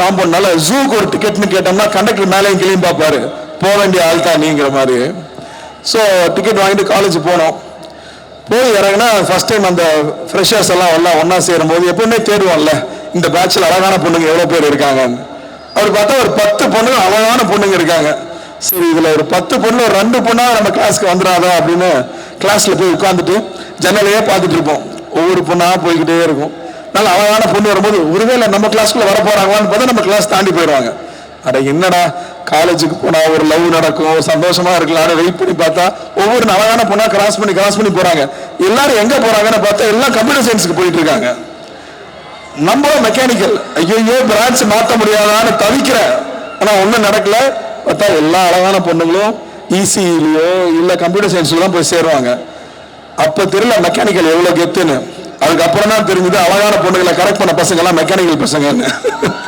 காம்பவுண்ட்னால ஜூக்கு ஒரு டிக்கெட்னு கேட்டோம்னா கண்டக்டர் மேலேயும் கிளியும் பார்ப்பாரு. போக வேண்டிய ஆள் தான் நீங்கிற மாதிரி. ஸோ டிக்கெட் வாங்கிட்டு காலேஜ் போனோம். போய் இறங்கினா ஃபர்ஸ்ட் டைம் அந்த ஃப்ரெஷர்ஸ் எல்லாம் எல்லாம் ஒன்றா சேரும் போது எப்பவுமே தேடுவோம்ல இந்த பேட்சில் அழகான பொண்ணுங்க எவ்வளோ பேர் இருக்காங்கன்னு. அவர் பார்த்தா ஒரு பத்து பொண்ணுங்க அழகான பொண்ணுங்க இருக்காங்க. சரி இதில் ஒரு பத்து பொண்ணு ஒரு ரெண்டு பொண்ணாக நம்ம கிளாஸ்க்கு வந்துடாதா அப்படின்னு கிளாஸில் போய் உட்காந்துட்டு ஜன்னலையே பார்த்துட்டு இருப்போம். ஒவ்வொரு பொண்ணாக போய்கிட்டே இருக்கும். நல்ல அழகான பொண்ணு வரும்போது ஒருவேளை நம்ம கிளாஸ்க்குள்ள வர போறாங்களான்னு பார்த்தா நம்ம கிளாஸ் தாண்டி போயிடுவாங்க. அட என்னடா காலேஜுக்கு போனால் ஒரு லவ் நடக்கும் ஒரு சந்தோஷமா இருக்கலாம் வெயிட் பண்ணி பார்த்தா ஒவ்வொரு அழகான பொண்ணா கிராஸ் பண்ணி கிராஸ் பண்ணி போறாங்க. எல்லாரும் எங்க போறாங்கன்னு பார்த்தா எல்லாம் கம்ப்யூட்டர் சயின்ஸுக்கு போயிட்டு இருக்காங்க. நம்மளும் மெக்கானிக்கல் ஐயோ பிரான்ச் மாற்ற முடியாதான்னு தவிக்கிறேன் ஆனா ஒன்றும் நடக்கல. பார்த்தா எல்லா அழகான பொண்ணுங்களும் இசியிலயோ இல்லை கம்ப்யூட்டர் சயின்ஸ்ல தான் போய் சேருவாங்க. அப்போ தெரியல மெக்கானிக்கல் எவ்வளோ கெத்துன்னு. அதுக்கப்புறம் தான் தெரிஞ்சது அழகான பொண்ணுங்களை கரெக்ட் பண்ண பசங்க எல்லாம் மெக்கானிக்கல் பசங்கன்னு.